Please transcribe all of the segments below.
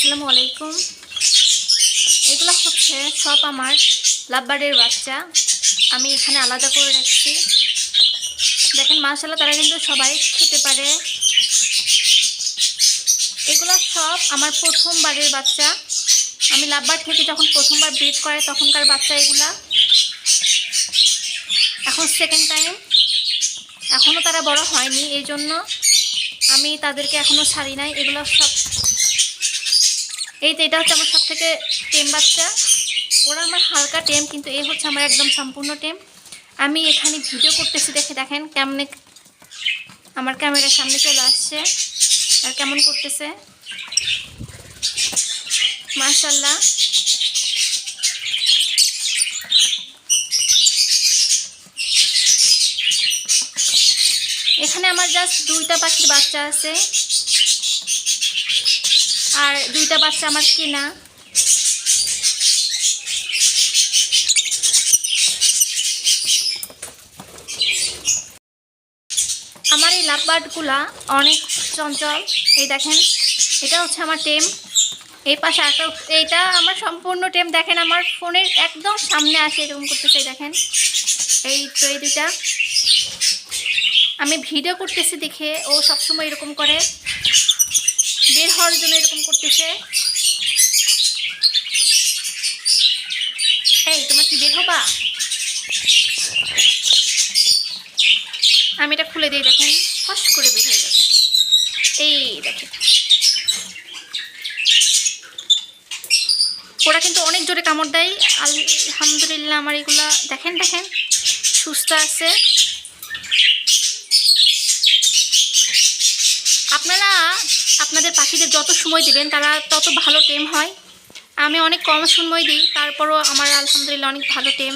আসসালামু আলাইকুম। এগুলো হচ্ছে সব আমার লাভবার্ডের বাচ্চা। আমি এখানে আলাদা করে রাখছি। দেখেন মাশাল্লাহ তারা কিন্তু সবাই খেতে পারে। এগুলো সব আমার প্রথমবারের বাচ্চা। আমি লাভবার্ড থেকে যখন প্রথমবার ব্রিড করে, তখনকার বাচ্চা এগুলা। এখন সেকেন্ড টাইম এখনও তারা বড় হয়নি এই জন্য আমি তাদেরকে এখনও ছাড়ি নাই। এগুলো সব এই তো এটা হচ্ছে আমার সব থেকে টেম বাচ্চা। ওরা আমার হালকা টেম, কিন্তু এই হচ্ছে আমার একদম সম্পূর্ণ টেম। আমি এখানে ভিডিও করতেছি দেখে দেখেন কেমনে আমার ক্যামেরার সামনে চলে আসছে আর কেমন করতেছে। মার্শাল্লাহ এখানে আমার জাস্ট দুইটা পাখির বাচ্চা আছে। আর দুইটা বাচ্চা আমার কেনা। আমার এই লাভবার্ডগুলা অনেক চঞ্চল। এই দেখেন, এটা হচ্ছে আমার টেম। এই পাশে এইটা আমার সম্পূর্ণ টেম। দেখেন, আমার ফোনের একদম সামনে আসে, এরকম করতেছে দেখেন। এই তো এই দুইটা। আমি ভিডিও করতেছি দেখে, ও সবসময় এরকম করে। বের হওয়ার জন্য এরকম করতেছে। এই, তোমার কি বের হবা? আমি এটা খুলে দিই দেখেন ফস করে বের হয়ে যাবে এই দেখেন ওরা কিন্তু অনেক জোরে কামড় দেয়। আলহামদুলিল্লাহ, আমার এগুলা দেখেন দেখেন, সুস্থ আছে। আপনারা আপনাদের পাখিদের যত সময় দিবেন, তারা তত ভালো টেম হয়। আমি অনেক কম সময় দিই, তারপরও আমার আলহামদুলিল্লাহ অনেক ভালো টেম।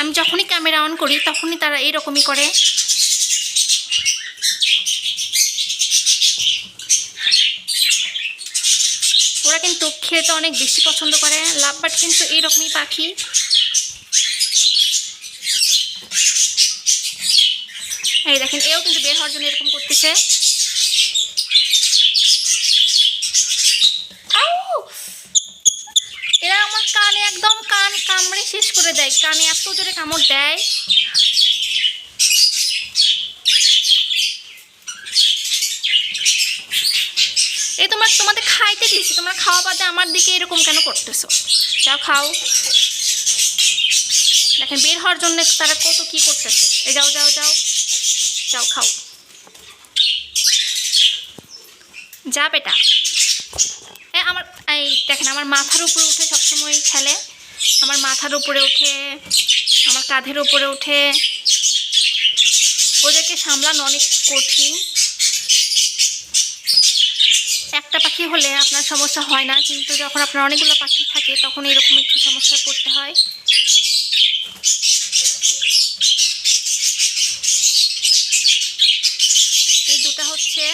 আমি যখনই ক্যামেরা অন করি, তখনই তারা এইরকমই করে। ওরা কিন্তু খেতে অনেক বেশি পছন্দ করে, লাভবাট কিন্তু এইরকমই পাখি। এই দেখেন, এও কিন্তু বের হওয়ার জন্য এরকম করতেছে! এরা আমার কানে একদম কান কামড়ে শেষ করে দেয়, কানে এত জোরে কামড় দেয়। এই তোমার, তোমাদের খাইতে দিয়েছি, তোমরা খাওয়া বাদে আমার দিকে এরকম কেন করতেছো? যাও খাও। দেখেন, বের হওয়ার জন্য তারা কত কি করতেছে। এই যাও যাও যাও। যাও খাও। যা বেটা। এ, আমার, এই দেখেন, আমার মাথার উপরে উঠে সবসময় খেলে। আমার মাথার উপরে উঠে, আমার কাঁধের উপরে উঠে। ওদেরকে সামলানো অনেক কঠিন। একটা পাখি হলে আপনার সমস্যা হয় না, কিন্তু যখন আপনার অনেকগুলো পাখি থাকে, তখন এরকম একটু সমস্যায় পড়তে হয় এই দুটা হচ্ছে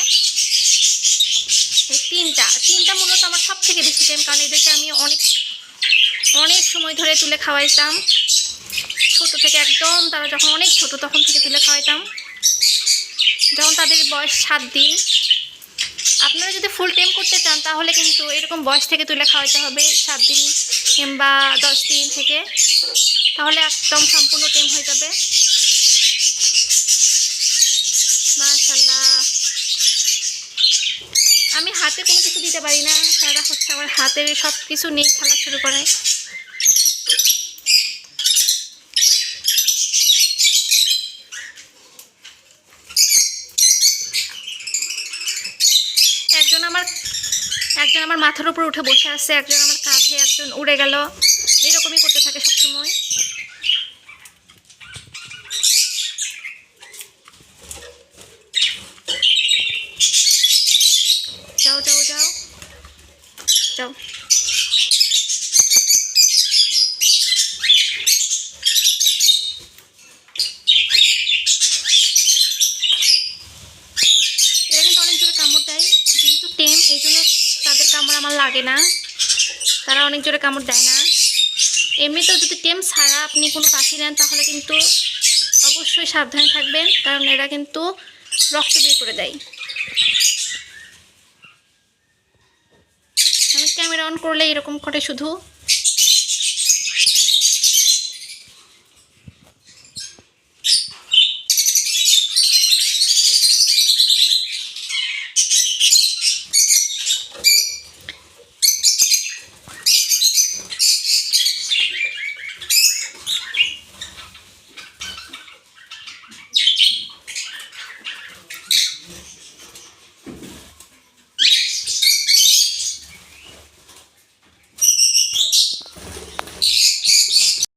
এই তিনটা। তিনটা মূলত আমার সব থেকে বেশি টাইম কারণ এদেরকে আমি অনেক অনেক সময় ধরে তুলে খাওয়াইতাম। ছোট থেকে একদম তারা যখন অনেক ছোট তখন থেকে তুলে খাওয়াইতাম। যখন তাদের বয়স সাত দিন। আপনারা যদি ফুল টাইম করতে চান, তাহলে কিন্তু এরকম বয়স থেকে তুলে খাওয়াইতে হবে, সাত দিন কিংবা দশ দিন থেকে। তাহলে একদম সম্পূর্ণ টেম হয়ে যাবে। মাশাল্লাহ আমি হাতে কোনো কিছু দিতে পারি না। তারা হচ্ছে আমার হাতের সব কিছু নিয়ে খেলা শুরু করে। একজন আমার একজন আমার মাথার উপর উঠে বসে আছে, একজন আমার কাঁধে একজন উড়ে গেল। এরকমই করতে থাকে সবসময় যাও যাও যাও যাও এরা কিন্তু অনেক জোরে কামড় দেয় যেহেতু টেম এই জন্য তাদের কামড় আমার লাগে না। তারা অনেক জোরে কামড় দেয় না। এমনিতেও যদি টেম ছাড়া আপনি কোনো পাখি নেন, তাহলে কিন্তু অবশ্যই সাবধানে থাকবেন, কারণ এরা কিন্তু রক্ত বের করে দেয়। আমি ক্যামেরা অন করলে এরকম করে শুধু